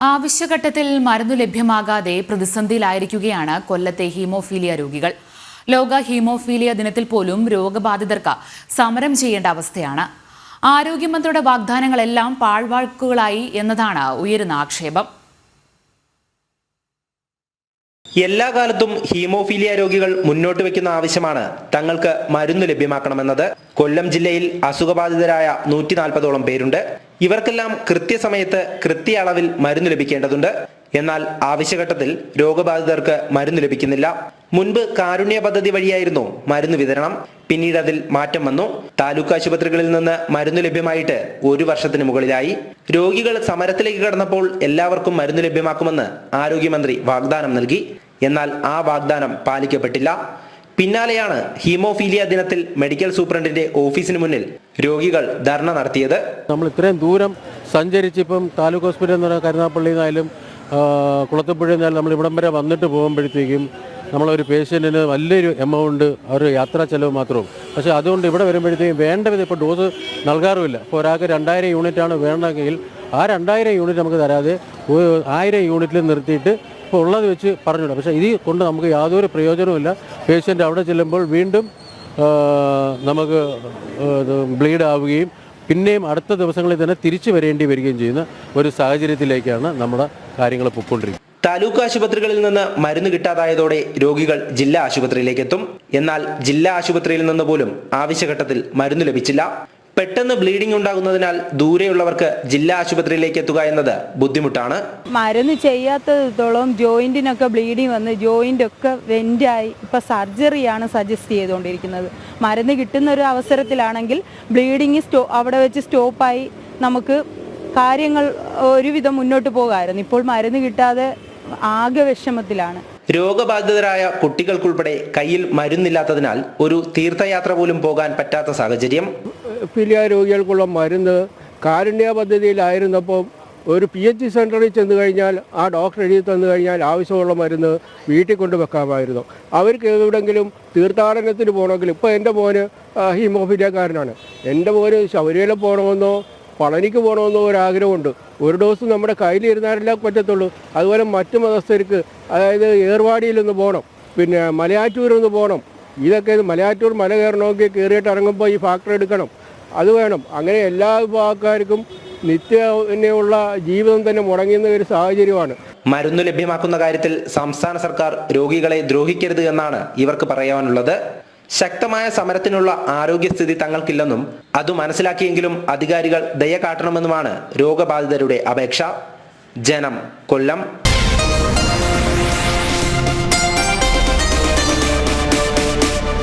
ആവശ്യഘട്ടത്തിൽ മരുന്നു ലഭ്യമാകാതെ പ്രതിസന്ധിയിലായിരിക്കുകയാണ് കൊല്ലത്തെ ഹീമോഫീലിയ രോഗികൾ. ലോക ഹീമോഫീലിയ ദിനത്തിൽ പോലും രോഗബാധിതർക്ക് സമരം ചെയ്യേണ്ട അവസ്ഥയാണ്. ആരോഗ്യമന്ത്രിയുടെ വാഗ്ദാനങ്ങളെല്ലാം പാഴ്വാക്കുകളായി എന്നതാണ് ഉയരുന്ന ആക്ഷേപം. എല്ലാ കാലത്തും ഹീമോഫീലിയ രോഗികൾ മുന്നോട്ട് വെക്കുന്ന ആവശ്യമാണ്. തങ്ങൾക്ക് മരുന്ന് ലഭ്യമാക്കണമെന്നത്. കൊല്ലം ജില്ലയിൽ അസുഖബാധിതരായ നൂറ്റി നാൽപ്പതോളം പേരുണ്ട്. ഇവർക്കെല്ലാം കൃത്യസമയത്ത് കൃത്യ അളവിൽ മരുന്ന് ലഭിക്കേണ്ടതുണ്ട്. എന്നാൽ ആവശ്യഘട്ടത്തിൽ രോഗബാധിതർക്ക് മരുന്ന് ലഭിക്കുന്നില്ല. മുൻപ് കാരുണ്യ പദ്ധതി വഴിയായിരുന്നു മരുന്ന് വിതരണം. പിന്നീട് അതിൽ മാറ്റം വന്നു. താലൂക്ക് ആശുപത്രികളിൽ നിന്ന് മരുന്ന് ലഭ്യമായിട്ട് ഒരു വർഷത്തിന് മുകളിലായി. രോഗികൾ സമരത്തിലേക്ക് കടന്നപ്പോൾ എല്ലാവർക്കും മരുന്ന് ലഭ്യമാക്കുമെന്ന് ആരോഗ്യമന്ത്രി വാഗ്ദാനം നൽകി. എന്നാൽ ആ വാഗ്ദാനം പാലിക്കപ്പെട്ടില്ല. പിന്നാലെയാണ് ഹീമോഫീലിയ ദിനത്തിൽ മെഡിക്കൽ സൂപ്രണ്ടിന്റെ ഓഫീസിന് മുന്നിൽ രോഗികൾ ധർണ നടത്തിയത്. നമ്മൾ ഇത്രയും ദൂരം സഞ്ചരിച്ച് ഇപ്പം താലൂക്ക് ഹോസ്പിറ്റൽ എന്ന് പറഞ്ഞാൽ നമ്മൾ ഇവിടം വരെ വന്നിട്ട് പോകുമ്പോഴത്തേക്കും നമ്മളൊരു പേഷ്യന്റിന് വലിയൊരു എമൗണ്ട് അവർ യാത്രാ ചെലവ് മാത്രവും പക്ഷേ അതുകൊണ്ട് ഇവിടെ വരുമ്പോഴത്തേക്കും വേണ്ട വിധം ഇപ്പോൾ ഡോസ് നൽകാറുമില്ല. ഇപ്പോൾ ഒരാൾക്ക് രണ്ടായിരം യൂണിറ്റാണ് വേണ്ടതെങ്കിൽ ആ രണ്ടായിരം യൂണിറ്റ് നമുക്ക് തരാതെ ആയിരം യൂണിറ്റിൽ നിർത്തിയിട്ട് ഇപ്പോൾ ഉള്ളത് വെച്ച് പറഞ്ഞുവിടാം. പക്ഷേ ഇത് കൊണ്ട് നമുക്ക് യാതൊരു പ്രയോജനവുമില്ല. പേഷ്യന്റ് അവിടെ ചെല്ലുമ്പോൾ വീണ്ടും നമുക്ക് ബ്ലീഡ് ആവുകയും പിന്നെയും അടുത്ത ദിവസങ്ങളിൽ തന്നെ തിരിച്ചു വരേണ്ടി വരികയും ചെയ്യുന്ന ഒരു സാഹചര്യത്തിലേക്കാണ് നമ്മുടെ കാര്യങ്ങൾ പൊയ്ക്കൊണ്ടിരിക്കുന്നത്. താലൂക്ക് ആശുപത്രികളിൽ നിന്ന് മരുന്ന് കിട്ടാതായതോടെ രോഗികൾ ജില്ലാ ആശുപത്രിയിലേക്ക് എത്തും എന്നാൽ ജില്ലാ ആശുപത്രിയിൽ നിന്ന് പോലും ആവശ്യഘട്ടത്തിൽ മരുന്ന് ലഭിച്ചില്ല. പെട്ടെന്ന് ബ്ലീഡിംഗ് ഉണ്ടാകുന്നതിനാൽ ദൂരെയുള്ളവർക്ക് ജില്ലാ ആശുപത്രിയിലേക്ക് എത്തുക എന്നത് ബുദ്ധിമുട്ടാണ്. മരുന്ന് ചെയ്യാത്തോളം ജോയിന്റിനൊക്കെ ബ്ലീഡിംഗ് വന്ന് ജോയിന്റ് ഒക്കെ വെന്റായി സർജറി സർജറിയാണ് സജസ്റ്റ് ചെയ്തുകൊണ്ടിരിക്കുന്നത്. മരുന്ന് കിട്ടുന്ന ഒരു അവസരത്തിലാണെങ്കിൽ ബ്ലീഡിംഗ് സ്റ്റോ അവിടെ വെച്ച് സ്റ്റോപ്പായി നമുക്ക് കാര്യങ്ങൾ ഒരുവിധം മുന്നോട്ട് പോകാമായിരുന്നു ഇപ്പോൾ മരുന്ന് കിട്ടാതെ ആകെ വിഷമത്തിലാണ്. രോഗബാധിതരായ കുട്ടികൾക്കുൾപ്പെടെ കയ്യിൽ മരുന്നില്ലാത്തതിനാൽ ഒരു തീർത്ഥയാത്ര പോലും പോകാൻ പറ്റാത്ത സാഹചര്യം. പിലിയ രോഗികൾക്കുള്ള മരുന്ന് കാരുണ്യ പദ്ധതിയിലായിരുന്നപ്പോൾ ഒരു പി എച്ച് ഡി സെന്ററിൽ ചെന്ന് കഴിഞ്ഞാൽ ആ ഡോക്ടർ എഴുതി തന്നു കഴിഞ്ഞാൽ ആവശ്യമുള്ള മരുന്ന് വീട്ടിൽ കൊണ്ട് വെക്കാമായിരുന്നു. അവർക്ക് എവിടെങ്കിലും തീർത്ഥാടനത്തിന് പോകണമെങ്കിൽ ഇപ്പോൾ എന്റെ മോന് ഹീമോഫിലിയക്കാരനാണ് ഹീമോഫീലിയക്കാരനാണ്. എന്റെ മോന് ശബരിമല പോകണമെന്നോ പളനിക്ക് പോകണമെന്നോ ഒരാഗ്രഹമുണ്ട്. ഒരു ഡോസ് നമ്മുടെ കയ്യിലിരുന്നാലല്ലേ പറ്റത്തുള്ളൂ. അതുപോലെ മറ്റു മതസ്ഥർക്ക് അതായത് ഏർവാടിയിലൊന്ന് പോകണം. പിന്നെ മലയാറ്റൂരൊന്ന് പോകണം. ഇതൊക്കെ മലയാറ്റൂർ മല കയറണമെങ്കിൽ കയറിയിട്ട് ഇറങ്ങുമ്പോൾ ഈ ഫാക്ടറി എടുക്കണം. അത് വേണം. അങ്ങനെ എല്ലാ വിഭാഗക്കാർക്കും നിത്യമുള്ള ജീവിതം തന്നെ മുടങ്ങുന്ന ഒരു സാഹചര്യമാണ്. മരുന്ന് ലഭ്യമാക്കുന്ന കാര്യത്തിൽ സംസ്ഥാന സർക്കാർ രോഗികളെ ദ്രോഹിക്കരുത് എന്നാണ് ഇവർക്ക് പറയാനുള്ളത്. ശക്തമായ സമരത്തിനുള്ള ആരോഗ്യസ്ഥിതി തങ്ങൾക്കില്ലെന്നും അത് മനസ്സിലാക്കിയെങ്കിലും അധികാരികൾ ദയ കാട്ടണമെന്നുമാണ് രോഗബാധിതരുടെ അപേക്ഷ. ജനം കൊല്ലം.